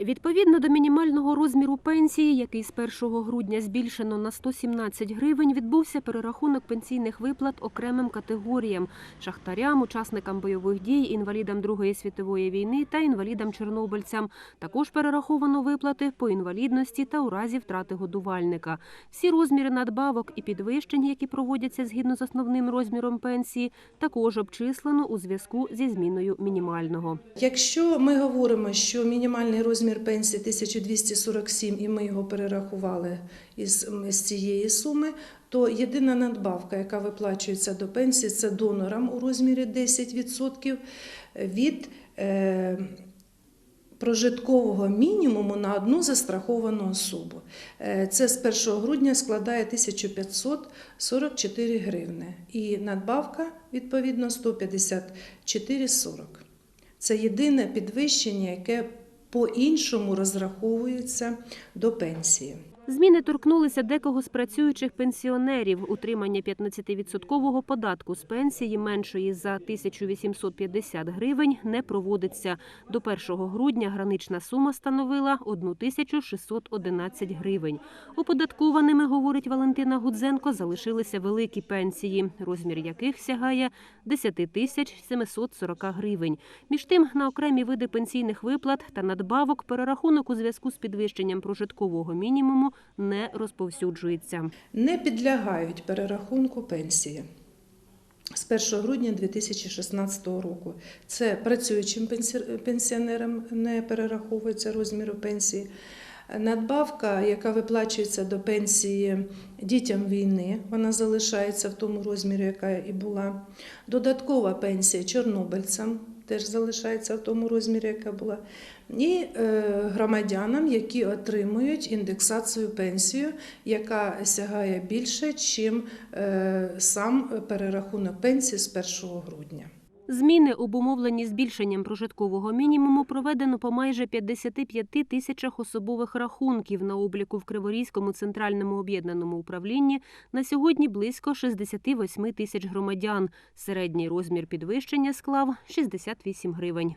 Відповідно до мінімального розміру пенсії, який з 1 грудня збільшено на 117 гривень, відбувся перерахунок пенсійних виплат окремим категоріям – шахтарям, учасникам бойових дій, інвалідам Другої світової війни та інвалідам-чорнобильцям. Також перераховано виплати по інвалідності та у разі втрати годувальника. Всі розміри надбавок і підвищень, які проводяться згідно з основним розміром пенсії, також обчислено у зв'язку зі зміною мінімального. Якщо ми говоримо, що мінімальний розмір пенсії 1247 і ми його перерахували із, з цієї суми, то єдина надбавка, яка виплачується до пенсії, це донорам у розмірі 10% від е, прожиткового мінімуму на одну застраховану особу. Е, Це з 1 грудня складає 1544 гривни. І надбавка, відповідно, 154,40. Це єдине підвищення, яке по-іншому розраховуються до пенсії. Зміни торкнулися декого з працюючих пенсіонерів. Утримання 15-відсоткового податку з пенсії меншої за 1850 гривень не проводиться. До 1 грудня гранична сума становила 1611 гривень. Оподаткованими, говорить Валентина Гудзенко, залишилися великі пенсії, розмір яких сягає 10 тисяч 740 гривень. Між тим, на окремі види пенсійних виплат та надбавок перерахунок у зв'язку з підвищенням прожиткового мінімуму не розповсюджується. Не підлягають перерахунку пенсії. З 1 грудня 2016 року це працюючим пенсіонерам не перераховується розміру пенсії. Надбавка, яка виплачується до пенсії дітям війни, вона залишається в тому розмірі, яка і була. Додаткова пенсія чорнобильцям теж залишається в тому розмірі, яка була. І е, громадянам, які отримують індексацію пенсію, яка сягає більше, ніж сам перерахунок пенсії з 1 грудня. Зміни, обумовлені збільшенням прожиткового мінімуму, проведено по майже 55 тисячах особових рахунків на обліку в Криворізькому центральному об'єднаному управлінні. На сьогодні близько 68 тисяч громадян. Середній розмір підвищення склав 68 гривень.